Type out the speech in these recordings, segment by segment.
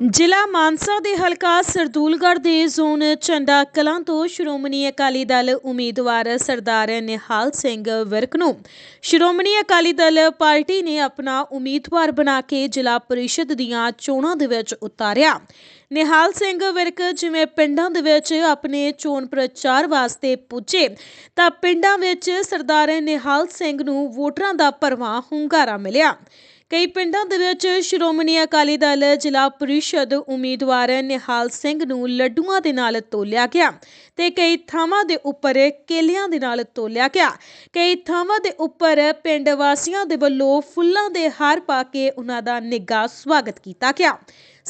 ਜ਼ਿਲ੍ਹਾ ਮਾਨਸਾ ਦੇ ਹਲਕਾ ਸਰਦੂਲਗੜ੍ਹ ਦੇ ਜ਼ੋਨ ਚੰਡਾ ਕਲਾਂ ਤੋਂ ਸ਼੍ਰੋਮਣੀ ਅਕਾਲੀ ਦਲ ਉਮੀਦਵਾਰ ਸਰਦਾਰ ਨਿਹਾਲ ਸਿੰਘ ਵਿਰਕ ਨੂੰ ਸ਼੍ਰੋਮਣੀ ਅਕਾਲੀ ਦਲ ਪਾਰਟੀ ਨੇ ਆਪਣਾ ਉਮੀਦਵਾਰ ਬਣਾ ਕੇ ਜ਼ਿਲ੍ਹਾ ਪਰਿਸ਼ਦ ਦੀਆਂ ਚੋਣਾਂ ਦੇ ਵਿੱਚ ਉਤਾਰਿਆ। ਨਿਹਾਲ ਸਿੰਘ ਵਿਰਕ ਜਿਵੇਂ ਪਿੰਡਾਂ ਦੇ ਵਿੱਚ ਆਪਣੇ ਚੋਣ ਪ੍ਰਚਾਰ ਵਾਸਤੇ ਪੁੱਜੇ, ਤਾਂ ਪਿੰਡਾਂ ਵਿੱਚ ਸਰਦਾਰ ਨਿਹਾਲ ਸਿੰਘ ਨੂੰ ਵੋਟਰਾਂ ਦਾ ਭਰਵਾਂ ਹੁੰਗਾਰਾ ਮਿਲਿਆ। ਕਈ ਪਿੰਡਾਂ ਦੇ ਵਿੱਚ ਸ਼੍ਰੋਮਣੀ ਅਕਾਲੀ ਦਲ ਜ਼ਿਲ੍ਹਾ ਪਰਿਸ਼ਦ ਉਮੀਦਵਾਰ ਨਿਹਾਲ ਸਿੰਘ ਨੂੰ ਲੱਡੂਆਂ ਦੇ ਨਾਲ ਤੋਲਿਆ ਗਿਆ ਤੇ ਕਈ ਥਾਵਾਂ ਦੇ ਉੱਪਰ ਕੇਲਿਆਂ ਦੇ ਨਾਲ ਤੋਲਿਆ ਗਿਆ। ਕਈ ਥਾਵਾਂ ਦੇ ਉੱਪਰ ਪਿੰਡ ਵਾਸੀਆਂ ਦੇ ਵੱਲੋਂ ਫੁੱਲਾਂ ਦੇ ਹਾਰ ਪਾ ਕੇ ਉਹਨਾਂ ਦਾ ਨਿੱਘਾ ਸਵਾਗਤ ਕੀਤਾ ਗਿਆ।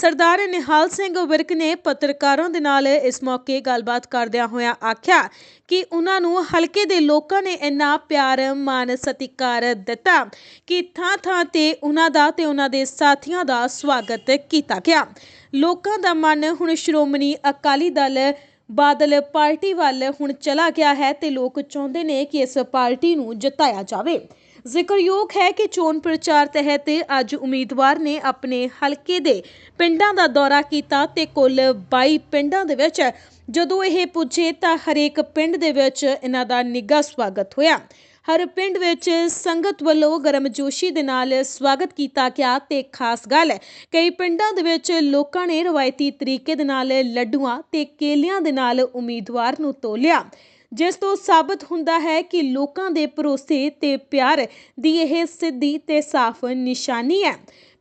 ਸਰਦਾਰ ਨਿਹਾਲ ਸਿੰਘ ਵਿਰਕ ਨੇ ਪੱਤਰਕਾਰਾਂ ਦੇ ਨਾਲ ਇਸ ਮੌਕੇ ਗੱਲਬਾਤ ਕਰਦਿਆਂ ਹੋਇਆਂ ਆਖਿਆ ਕਿ ਉਹਨਾਂ ਨੂੰ ਹਲਕੇ ਦੇ ਲੋਕਾਂ ਨੇ ਇੰਨਾ ਪਿਆਰ ਮਾਨ ਸਤਿਕਾਰ ਦਿੱਤਾ ਕਿ ਥਾਂ ਥਾਂ ਤੇ ਉਹਨਾਂ ਦਾ ਤੇ ਉਹਨਾਂ ਦੇ ਸਾਥੀਆਂ ਦਾ ਸਵਾਗਤ ਕੀਤਾ ਗਿਆ। ਲੋਕਾਂ ਦਾ ਮਨ ਹੁਣ ਸ਼੍ਰੋਮਣੀ ਅਕਾਲੀ ਦਲ ਬਾਦਲ ਪਾਰਟੀ ਵੱਲ ਹੁਣ ਚਲਾ ਗਿਆ ਹੈ ਤੇ ਲੋਕ ਚਾਹੁੰਦੇ ਨੇ ਕਿ ਇਸ ਪਾਰਟੀ ਨੂੰ ਜਿਤਾਇਆ ਜਾਵੇ। ਜ਼ਿਕਰਯੋਗ ਹੈ ਕਿ ਚੋਣ ਪ੍ਰਚਾਰ ਤਹਿਤ ਅੱਜ ਉਮੀਦਵਾਰ ਨੇ ਆਪਣੇ ਹਲਕੇ ਦੇ ਪਿੰਡਾਂ ਦਾ ਦੌਰਾ ਕੀਤਾ ਤੇ ਕੁੱਲ 22 ਪਿੰਡਾਂ ਦੇ ਵਿੱਚ ਜਦੋਂ ਇਹ ਪੁੱਜੇ ਤਾਂ ਹਰੇਕ ਪਿੰਡ ਦੇ ਵਿੱਚ ਇਹਨਾਂ ਦਾ ਨਿੱਘਾ ਸਵਾਗਤ ਹੋਇਆ। ਹਰ ਪਿੰਡ ਵਿੱਚ ਸੰਗਤ ਵੱਲੋਂ ਗਰਮਜੋਸ਼ੀ ਦੇ ਨਾਲ ਸਵਾਗਤ ਕੀਤਾ ਗਿਆ ਤੇ ਖਾਸ ਗੱਲ ਕਈ ਪਿੰਡਾਂ ਦੇ ਵਿੱਚ ਲੋਕਾਂ ਨੇ ਰਵਾਇਤੀ ਤਰੀਕੇ ਦੇ ਨਾਲ ਲੱਡੂਆਂ ਤੇ ਕੇਲਿਆਂ ਦੇ ਨਾਲ ਉਮੀਦਵਾਰ ਨੂੰ ਤੋਲਿਆ। ਜਿਸ ਤੋਂ ਸਾਬਤ ਹੁੰਦਾ ਹੈ ਕਿ ਲੋਕਾਂ ਦੇ ਭਰੋਸੇ ਤੇ ਪਿਆਰ ਦੀ ਇਹ ਸਿੱਧੀ ਤੇ ਸਾਫ਼ ਨਿਸ਼ਾਨੀ ਹੈ।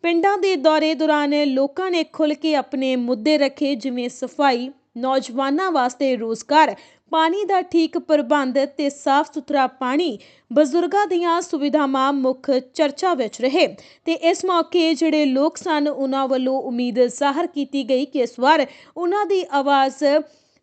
ਪਿੰਡਾਂ ਦੇ ਦੌਰੇ ਦੌਰਾਨ ਲੋਕਾਂ ਨੇ ਖੁੱਲ੍ਹ ਕੇ ਆਪਣੇ ਮੁੱਦੇ ਰੱਖੇ, ਜਿਵੇਂ ਸਫ਼ਾਈ, ਨੌਜਵਾਨਾਂ ਵਾਸਤੇ ਰੋਜ਼ਗਾਰ, ਪਾਣੀ ਦਾ ਠੀਕ ਪ੍ਰਬੰਧ ਤੇ ਸਾਫ਼ ਸੁਥਰਾ ਪਾਣੀ। ਬਜ਼ੁਰਗਾਂ ਦੀਆਂ ਸੁਵਿਧਾਵਾਂ ਮੁੱਖ ਚਰਚਾ ਵਿੱਚ ਰਹੇ ਤੇ ਇਸ ਮੌਕੇ ਜਿਹੜੇ ਲੋਕ ਸਨ, ਉਹਨਾਂ ਵੱਲੋਂ ਉਮੀਦ ਜ਼ਾਹਰ ਕੀਤੀ ਗਈ ਕਿ ਇਸ ਵਾਰ ਉਹਨਾਂ ਦੀ ਆਵਾਜ਼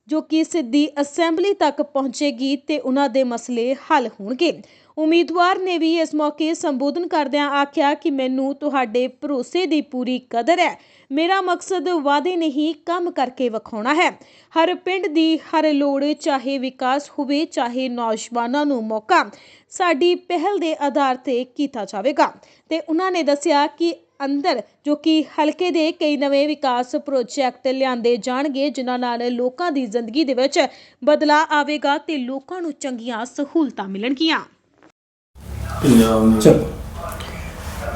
ਜੋ ਕਿ ਸਿੱਧੀ ਅਸੈਂਬਲੀ ਤੱਕ ਪਹੁੰਚੇਗੀ ਤੇ ਉਹਨਾਂ ਦੇ ਮਸਲੇ ਹੱਲ ਹੋਣਗੇ। ਉਮੀਦਵਾਰ ਨੇ ਵੀ ਇਸ ਮੌਕੇ ਸੰਬੋਧਨ ਕਰਦਿਆਂ ਆਖਿਆ ਕਿ ਮੈਨੂੰ ਤੁਹਾਡੇ ਭਰੋਸੇ ਦੀ ਪੂਰੀ ਕਦਰ ਹੈ। ਮੇਰਾ ਮਕਸਦ ਵਾਅਦੇ ਨਹੀਂ, ਕੰਮ ਕਰਕੇ ਵਿਖਾਉਣਾ ਹੈ। ਹਰ ਪਿੰਡ ਦੀ ਹਰ ਲੋੜ, ਚਾਹੇ ਵਿਕਾਸ ਹੋਵੇ, ਚਾਹੇ ਨੌਜਵਾਨਾਂ ਨੂੰ ਮੌਕਾ, ਸਾਡੀ ਪਹਿਲ ਦੇ ਆਧਾਰ ਤੇ ਕੀਤਾ ਜਾਵੇਗਾ। ਤੇ ਉਹਨਾਂ ਨੇ ਦੱਸਿਆ ਕਿ ਅੰਦਰ ਜੋ ਕਿ ਹਲਕੇ ਦੇ ਕਈ ਨਵੇਂ ਵਿਕਾਸ ਪ੍ਰੋਜੈਕਟ ਲਿਆਂਦੇ ਜਾਣਗੇ ਜਿਨ੍ਹਾਂ ਨਾਲ ਲੋਕਾਂ ਦੀ ਜ਼ਿੰਦਗੀ ਦੇ ਵਿੱਚ ਬਦਲਾਅ ਆਵੇਗਾ ਤੇ ਲੋਕਾਂ ਨੂੰ ਚੰਗੀਆਂ ਸਹੂਲਤਾਂ ਮਿਲਣਗੀਆਂ।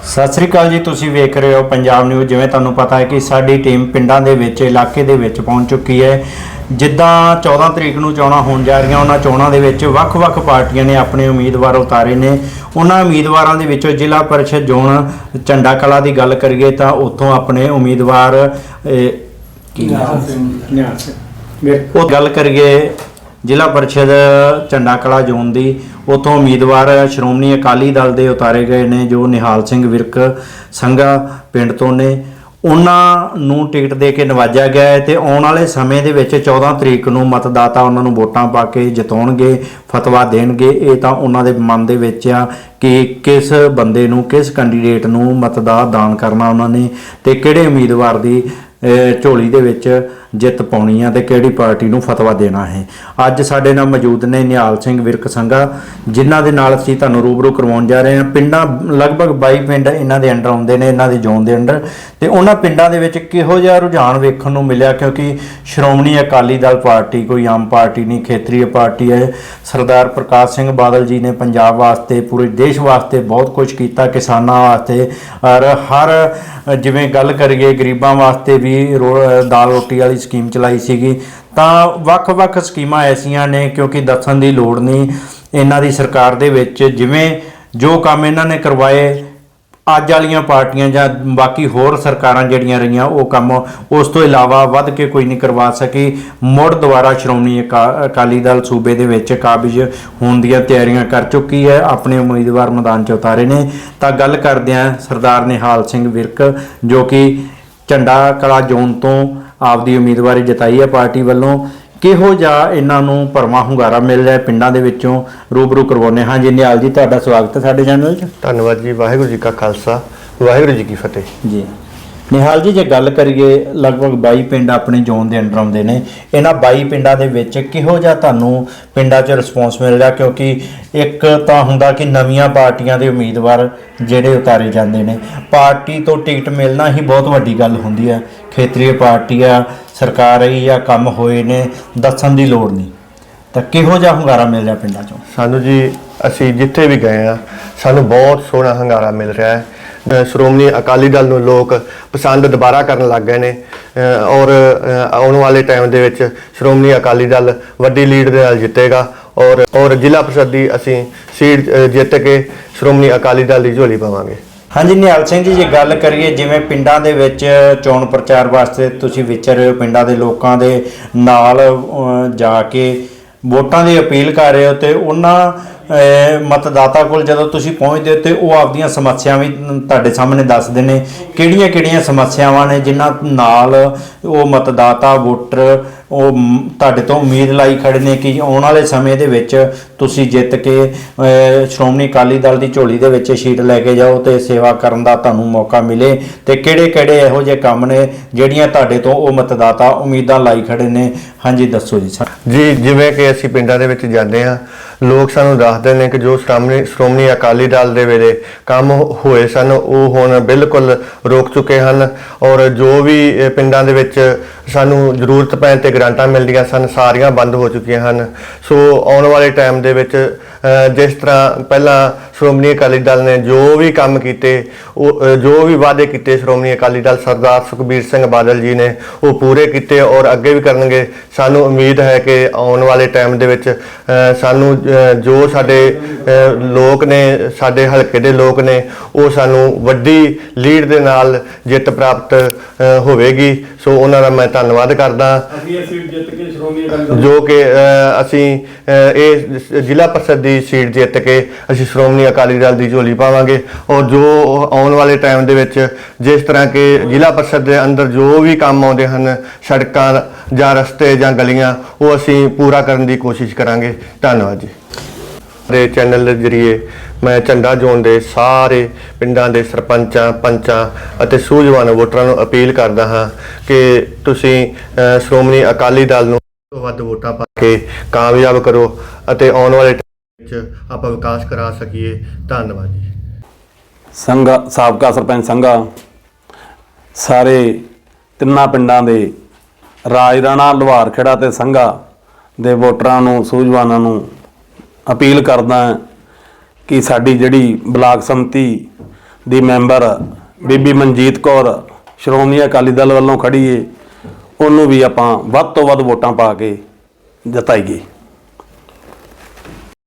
ਸਤਿ ਸ੍ਰੀ ਅਕਾਲ ਜੀ ਤੁਸੀਂ ਵੇਖ ਰਹੇ ਹੋ ਪੰਜਾਬ ਨਿਊਜ਼ ਜਿਵੇਂ ਤੁਹਾਨੂੰ ਪਤਾ ਹੈ ਕਿ ਸਾਡੀ ਟੀਮ ਪਿੰਡਾਂ ਦੇ ਵਿੱਚ ਇਲਾਕੇ ਦੇ ਵਿੱਚ ਪਹੁੰਚ ਚੁੱਕੀ ਹੈ। ਜਿੱਦਾਂ 14 ਤਰੀਕ ਨੂੰ ਚੋਣਾਂ ਹੋਣ ਜਾ ਰਹੀਆਂ ਉਹਨਾਂ ਚੋਣਾਂ ਦੇ ਵਿੱਚ ਵੱਖ-ਵੱਖ ਪਾਰਟੀਆਂ ਨੇ ਆਪਣੇ ਉਮੀਦਵਾਰ ਉਤਾਰੇ ਨੇ। ਉਹਨਾਂ ਉਮੀਦਵਾਰਾਂ ਦੇ ਵਿੱਚੋਂ ਜ਼ਿਲ੍ਹਾ ਪਰਿਸ਼ਦ ਜ਼ੋਨ ਝੰਡਾ ਕਲਾ ਦੀ ਗੱਲ ਕਰੀਏ ਤਾਂ ਉੱਥੋਂ ਆਪਣੇ ਉਮੀਦਵਾਰ ਕੀ ਨਾਮ? ਸਿੰਘ। ਉਹ ਗੱਲ ਕਰੀਏ ਜ਼ਿਲ੍ਹਾ ਪਰਿਸ਼ਦ ਝੰਡਾ ਕਲਾ ਜ਼ੋਨ ਦੀ ਉਥੋਂ ਉਮੀਦਵਾਰ ਸ਼੍ਰੋਮਣੀ ਅਕਾਲੀ ਦਲ ਦੇ ਉਤਾਰੇ ਗਏ ਨੇ ਜੋ ਨਿਹਾਲ ਸਿੰਘ ਵਿਰਕ ਸੰਘਾ ਪਿੰਡ ਤੋਂ ਨੇ। ਉਹਨਾਂ ਨੂੰ ਟਿਕਟ ਦੇ ਕੇ ਨਵਾਜਿਆ ਗਿਆ ਹੈ ਤੇ ਆਉਣ ਵਾਲੇ ਸਮੇਂ ਦੇ ਵਿੱਚ 14 ਤਰੀਕ ਨੂੰ ਮਤਦਾਤਾ ਉਹਨਾਂ ਨੂੰ ਵੋਟਾਂ ਪਾ ਕੇ ਜਿਤਾਉਣਗੇ, ਫਤਵਾ ਦੇਣਗੇ। ਇਹ ਤਾਂ ਉਹਨਾਂ ਦੇ ਮਨ ਦੇ ਵਿੱਚ ਆ ਕਿ ਕਿਸ ਬੰਦੇ ਨੂੰ, ਕਿਸ ਕੈਂਡੀਡੇਟ ਨੂੰ ਮਤਦਾ ਦਾਨ ਕਰਨਾ ਉਹਨਾਂ ਨੇ ਤੇ ਕਿਹੜੇ ਉਮੀਦਵਾਰ ਦੀ ਝੋਲੀ ਦੇ ਵਿੱਚ ਜਿੱਤ ਪਾਉਣੀ ਆ ਤੇ ਕਿਹੜੀ ਪਾਰਟੀ ਨੂੰ ਫਤਵਾ ਦੇਣਾ ਹੈ। ਅੱਜ ਸਾਡੇ ਨਾਲ ਮੌਜੂਦ ਨੇ ਨਿਹਾਲ ਸਿੰਘ ਵਿਰਕ ਸੰਘਾ, ਜਿਨ੍ਹਾਂ ਦੇ ਨਾਲ ਅਸੀਂ ਤੁਹਾਨੂੰ ਰੂਬਰੂ ਕਰਵਾਉਣ ਜਾ ਰਹੇ ਹਾਂ। ਪਿੰਡਾਂ ਲਗਭਗ 22 ਪਿੰਡ ਇਹਨਾਂ ਦੇ ਅੰਡਰ ਆਉਂਦੇ ਨੇ, ਇਹਨਾਂ ਦੇ ਜ਼ੋਨ ਦੇ ਅੰਡਰ। ਤੇ ਉਹਨਾਂ ਪਿੰਡਾਂ ਦੇ ਵਿੱਚ ਕਿਹੋ ਜਿਹਾ ਰੁਝਾਨ ਵੇਖਣ ਨੂੰ ਮਿਲਿਆ? ਕਿਉਂਕਿ ਸ਼੍ਰੋਮਣੀ ਅਕਾਲੀ ਦਲ ਪਾਰਟੀ ਕੋਈ ਆਮ ਪਾਰਟੀ ਨਹੀਂ ਖੇਤਰੀ ਪਾਰਟੀ ਹੈ। ਸਰਦਾਰ ਪ੍ਰਕਾਸ਼ ਸਿੰਘ ਬਾਦਲ ਜੀ ਨੇ ਪੰਜਾਬ ਵਾਸਤੇ, ਪੂਰੇ ਦੇਸ਼ ਵਾਸਤੇ ਬਹੁਤ ਕੁਝ ਕੀਤਾ, ਕਿਸਾਨਾਂ ਵਾਸਤੇ। ਔਰ ਹਰ ਜਿਵੇਂ ਗੱਲ ਕਰੀਏ, ਗਰੀਬਾਂ ਵਾਸਤੇ ਵੀ ਰੋ- ਦਾਲ ਰੋਟੀ ਵਾਲੀ ਸਕੀਮ ਚਲਾਈ ਸੀਗੀ। ਤਾਂ ਵੱਖ-ਵੱਖ ਸਕੀਮਾਂ ਐਸੀਆਂ ਨੇ ਕਿਉਂਕਿ ਦੱਸਣ ਦੀ ਲੋੜ ਨਹੀਂ। ਇਹਨਾਂ ਦੀ ਸਰਕਾਰ ਦੇ ਵਿੱਚ ਜਿਵੇਂ ਜੋ ਕੰਮ ਇਹਨਾਂ ਨੇ ਕਰਵਾਏ, ਅੱਜ ਵਾਲੀਆਂ ਪਾਰਟੀਆਂ ਜਾਂ ਬਾਕੀ ਹੋਰ ਸਰਕਾਰਾਂ ਜਿਹੜੀਆਂ ਰਹੀਆਂ, ਉਹ ਕੰਮ ਉਸ ਤੋਂ ਇਲਾਵਾ ਵੱਧ ਕੇ ਕੋਈ ਨਹੀਂ ਕਰਵਾ ਸਕੀ। ਮੁੜ ਦੁਬਾਰਾ ਸ਼੍ਰੋਮਣੀ ਅਕਾ- ਅਕਾਲੀ ਦਲ ਸੂਬੇ ਦੇ ਵਿੱਚ ਕਾਬਜ਼ ਹੋਣ ਦੀਆਂ ਤਿਆਰੀਆਂ ਕਰ ਚੁੱਕੀ ਹੈ। ਆਪਣੇ ਉਮੀਦਵਾਰ ਮੈਦਾਨ 'ਚ ਉਤਾਰੇ ਨੇ। ਤਾਂ ਗੱਲ ਕਰਦੇ ਹਾਂ ਸਰਦਾਰ ਨਿਹਾਲ ਸਿੰਘ ਵਿਰਕ, ਜੋ ਕਿ ਝੰਡਾ ਕਲਾ ਜ਼ੋਨ ਤੋਂ ਆਪਦੀ ਉਮੀਦਵਾਰੀ ਜਿਤਾਈ ਹੈ ਪਾਰਟੀ ਵੱਲੋਂ। ਕਿਹੋ ਜਿਹਾ ਇਹਨਾਂ ਨੂੰ ਭਰਮਾ ਹੁੰਗਾਰਾ ਮਿਲ ਰਿਹਾ ਪਿੰਡਾਂ ਦੇ ਵਿੱਚੋਂ? ਰੂਬਰੂ ਕਰਵਾਉਂਦੇ ਹਾਂ ਜੀ। ਨਿਹਾਲ ਜੀ ਤੁਹਾਡਾ ਸਵਾਗਤ ਹੈ ਸਾਡੇ ਚੈਨਲ 'ਚ। ਧੰਨਵਾਦ ਜੀ। ਵਾਹਿਗੁਰੂ ਜੀ ਕਾ ਖਾਲਸਾ। ਵਾਹਿਗੁਰੂ ਜੀ ਕੀ ਫਤਿਹ। ਜੀ। ਨਿਹਾਲ ਜੀ, ਜੇ ਗੱਲ ਕਰੀਏ, ਲਗਭਗ 22 ਪਿੰਡ ਆਪਣੇ ਜ਼ੋਨ ਦੇ ਅੰਡਰ ਆਉਂਦੇ ਨੇ। ਇਹਨਾਂ 22 ਪਿੰਡਾਂ ਦੇ ਵਿੱਚ ਕਿਹੋ ਜਿਹਾ ਤੁਹਾਨੂੰ ਪਿੰਡਾਂ 'ਚ ਰਿਸਪੌਂਸ ਮਿਲ ਰਿਹਾ? ਕਿਉਂਕਿ ਇੱਕ ਤਾਂ ਹੁੰਦਾ ਕਿ ਨਵੀਆਂ ਪਾਰਟੀਆਂ ਦੇ ਉਮੀਦਵਾਰ ਜਿਹੜੇ ਉਤਾਰੇ ਜਾਂਦੇ ਨੇ। ਪਾਰਟੀ ਤੋਂ ਟਿਕਟ ਮਿਲਣਾ ਹੀ ਬਹੁਤ ਵੱਡੀ ਗੱਲ ਹੁੰਦੀ ਹੈ। ਖੇਤਰੀ ਪਾਰਟੀ ਆ, ਸਰਕਾਰ ਰਹੀ ਆ, ਕੰਮ ਹੋਏ ਨੇ, ਦੱਸਣ ਦੀ ਲੋੜ ਨਹੀਂ। ਤਾਂ ਕਿਹੋ ਜਿਹਾ ਹੁੰਗਾਰਾ ਮਿਲ ਰਿਹਾ ਪਿੰਡਾਂ ਚੋਂ? ਸਾਨੂੰ ਜੀ, ਅਸੀਂ ਜਿੱਥੇ ਵੀ ਗਏ ਆ, ਸਾਨੂੰ ਬਹੁਤ ਸੋਹਣਾ ਹੰਗਾਰਾ ਮਿਲ ਰਿਹਾ ਹੈ। ਸ਼੍ਰੋਮਣੀ ਅਕਾਲੀ ਦਲ ਨੂੰ ਲੋਕ ਪਸੰਦ ਦੁਬਾਰਾ ਕਰਨ ਲੱਗ ਗਏ ਨੇ। ਔਰ ਆਉਣ ਵਾਲੇ ਟਾਈਮ ਦੇ ਵਿੱਚ ਸ਼੍ਰੋਮਣੀ ਅਕਾਲੀ ਦਲ ਵੱਡੀ ਲੀਡ ਦੇ ਨਾਲ ਜਿੱਤੇਗਾ। ਔਰ ਔਰ ਜ਼ਿਲ੍ਹਾ ਪ੍ਰੀਸ਼ਦ ਦੀ ਅਸੀਂ ਸੀਟ ਜਿੱਤ ਕੇ ਸ਼੍ਰੋਮਣੀ ਅਕਾਲੀ ਦਲ ਦੀ ਝੋਲੀ ਪਾਵਾਂਗੇ। ਹਾਂਜੀ, ਨਿਹਾਲ ਸਿੰਘ ਜੀ, ਜੇ ਗੱਲ ਕਰੀਏ ਜਿਵੇਂ ਪਿੰਡਾਂ ਦੇ ਵਿੱਚ ਚੋਣ ਪ੍ਰਚਾਰ ਵਾਸਤੇ ਤੁਸੀਂ ਵਿਚਰ ਰਹੇ ਹੋ, ਪਿੰਡਾਂ ਦੇ ਲੋਕਾਂ ਦੇ ਨਾਲ ਜਾ ਕੇ ਵੋਟਾਂ ਦੀ ਅਪੀਲ ਕਰ ਰਹੇ ਹੋ ਤੇ ਉਹਨਾਂ ਮਤਦਾਤਾ ਕੋਲ ਜਦੋਂ ਤੁਸੀਂ ਪਹੁੰਚਦੇ ਹੋ ਤੇ ਉਹ ਆਪਦੀਆਂ ਸਮੱਸਿਆਵਾਂ ਵੀ ਤੁਹਾਡੇ ਸਾਹਮਣੇ ਦੱਸਦੇ ਨੇ। ਕਿਹੜੀਆਂ-ਕਿਹੜੀਆਂ ਸਮੱਸਿਆਵਾਂ ਨੇ ਜਿਨ੍ਹਾਂ ਨਾਲ ਉਹ ਮਤਦਾਤਾ, ਵੋਟਰ, ਉਹ ਤੁਹਾਡੇ ਤੋਂ ਉਮੀਦ ਲਾਈ ਖੜੇ ਨੇ ਕਿ ਆਉਣ ਵਾਲੇ ਸਮੇਂ ਦੇ ਵਿੱਚ ਤੁਸੀਂ ਜਿੱਤ ਕੇ ਸ਼੍ਰੋਮਣੀ ਅਕਾਲੀ ਦਲ ਦੀ ਝੋਲੀ ਦੇ ਵਿੱਚ ਸ਼ੀਟ ਲੈ ਕੇ ਜਾਓ ਤੇ ਸੇਵਾ ਕਰਨ ਦਾ ਤੁਹਾਨੂੰ ਮੌਕਾ ਮਿਲੇ। ਤੇ ਕਿਹੜੇ-ਕਿਹੜੇ ਇਹੋ ਜਿਹੇ ਕੰਮ ਨੇ ਜਿਹੜੀਆਂ ਤੁਹਾਡੇ ਤੋਂ ਉਹ ਮਤਦਾਤਾ ਉਮੀਦਾਂ ਲਾਈ ਖੜੇ ਨੇ? ਹਾਂਜੀ, ਦੱਸੋ ਜੀ ਸਰ। ਜੀ, ਜਿਵੇਂ ਕਿ ਅਸੀਂ ਪਿੰਡਾਂ ਦੇ ਵਿੱਚ ਜਾਂਦੇ ਹਾਂ ਲੋਕ ਸਾਨੂੰ ਦੱਸਦੇ ਨੇ ਕਿ ਜੋ ਸ਼੍ਰੋਮਣੀ ਸ਼੍ਰੋਮਣੀ ਅਕਾਲੀ ਦਲ ਦੇ ਵੇਲੇ ਕੰਮ ਹੋਏ ਸਨ, ਉਹ ਹੁਣ ਬਿਲਕੁਲ ਰੋਕ ਚੁੱਕੇ ਹਨ ਔਰ ਜੋ ਵੀ ਪਿੰਡਾਂ ਦੇ ਵਿੱਚ ਸਾਨੂੰ ਜ਼ਰੂਰਤ ਪੈਣ ਤੇ ਗ੍ਰਾਂਟਾਂ ਮਿਲਦੀਆਂ ਸਨ, ਸਾਰੀਆਂ ਬੰਦ ਹੋ ਚੁੱਕੀਆਂ ਹਨ। ਸੋ ਆਉਣ ਵਾਲੇ ਟਾਈਮ ਦੇ ਵਿੱਚ ਜਿਸ ਤਰ੍ਹਾਂ ਪਹਿਲਾਂ ਸ਼੍ਰੋਮਣੀ ਅਕਾਲੀ ਦਲ ਨੇ ਜੋ ਵੀ ਕੰਮ ਕੀਤੇ, ਉਹ ਜੋ ਵੀ ਵਾਅਦੇ ਕੀਤੇ ਸ਼੍ਰੋਮਣੀ ਅਕਾਲੀ ਦਲ ਸਰਦਾਰ ਸੁਖਬੀਰ ਸਿੰਘ ਬਾਦਲ ਜੀ ਨੇ, ਉਹ ਪੂਰੇ ਕੀਤੇ ਔਰ ਅੱਗੇ ਵੀ ਕਰਨਗੇ। ਸਾਨੂੰ ਉਮੀਦ ਹੈ ਕਿ ਆਉਣ ਵਾਲੇ ਟਾਈਮ ਦੇ ਵਿੱਚ ਸਾਨੂੰ ਜੋ ਸਾਡੇ ਲੋਕ ਨੇ, ਸਾਡੇ ਹਲਕੇ ਦੇ ਲੋਕ ਨੇ, ਉਹ ਸਾਨੂੰ ਵੱਡੀ ਲੀਡ ਦੇ ਨਾਲ ਜਿੱਤ ਪ੍ਰਾਪਤ ਹੋਵੇਗੀ। ਸੋ ਉਹਨਾਂ ਦਾ ਮੈਂ ਧੰਨਵਾਦ ਕਰਦਾ। ਅਸੀਂ ਇਹ ਸੀਟ ਜਿੱਤ ਕੇ ਸ਼੍ਰੋਮਣੀ ਅਕਾਲੀ ਦਲ ਜੋ ਕਿ ਅਸੀਂ ਇਹ ਜ਼ਿਲ੍ਹਾ ਪਰਿਸ਼ਦ ਦੀ ਸੀਟ ਜਿੱਤ ਕੇ ਅਸੀਂ ਸ਼੍ਰੋਮਣੀ ਅਕਾਲੀ ਦਲ ਦੀ ਝੋਲੀ ਪਾਵਾਂਗੇ। ਔਰ ਜੋ ਆਉਣ ਵਾਲੇ ਟਾਈਮ ਦੇ ਵਿੱਚ ਜਿਸ ਤਰ੍ਹਾਂ ਕਿ ਜ਼ਿਲ੍ਹਾ ਪਰਿਸ਼ਦ ਦੇ ਅੰਦਰ ਜੋ ਵੀ ਕੰਮ ਆਉਂਦੇ ਹਨ ਸੜਕਾਂ ਜਾਂ ਰਸਤੇ ਜਾਂ ਗਲੀਆਂ ਉਹ ਅਸੀਂ ਪੂਰਾ ਕਰਨ ਦੀ ਕੋਸ਼ਿਸ਼ ਕਰਾਂਗੇ। ਧੰਨਵਾਦ ਜੀ। ਦੇ ਚੈਨਲ ਦੇ ਜ਼ਰੀਏ ਮੈਂ ਝੰਡਾ ਜ਼ੋਨ ਦੇ ਸਾਰੇ ਪਿੰਡਾਂ ਦੇ ਸਰਪੰਚਾਂ, ਪੰਚਾਂ ਅਤੇ ਸੂਝਵਾਨ ਵੋਟਰਾਂ ਨੂੰ ਅਪੀਲ ਕਰਦਾ ਹਾਂ ਕਿ ਤੁਸੀਂ ਸ਼੍ਰੋਮਣੀ ਅਕਾਲੀ ਦਲ ਨੂੰ ਵੱਧ ਵੋਟਾਂ ਪਾ ਕੇ ਕਾਮਯਾਬ ਕਰੋ ਅਤੇ ਆਉਣ ਵਾਲੇ ਟਾਈਮ ਵਿੱਚ ਆਪਾਂ ਵਿਕਾਸ ਕਰਾ ਸਕੀਏ। ਧੰਨਵਾਦ ਜੀ। ਸੰਘਾ, ਸਾਬਕਾ ਸਰਪੰਚ ਸੰਘਾ, ਸਾਰੇ ਤਿੰਨਾਂ ਪਿੰਡਾਂ ਦੇ ਰਾਜਰਾਣਾ ਲੁਹਾਰ ਖੇੜਾ ਤੇ ਸੰਘਾ ਦੇ ਵੋਟਰਾਂ ਨੂੰ, ਸੂਝਵਾਨਾਂ ਨੂੰ ਅਪੀਲ ਕਰਦਾ ਕਿ ਸਾਡੀ ਜਿਹੜੀ ਬਲਾਕ ਸੰਮਤੀ ਦੀ ਮੈਂਬਰ ਬੀਬੀ ਮਨਜੀਤ ਕੌਰ ਸ਼੍ਰੋਮਣੀ ਅਕਾਲੀ ਦਲ ਵੱਲੋਂ ਖੜੀ ਏ, ਉਹਨੂੰ ਵੀ ਆਪਾਂ ਵੱਧ ਤੋਂ ਵੱਧ ਵੋਟਾਂ ਪਾ ਕੇ ਜਿਤਾਈਏ।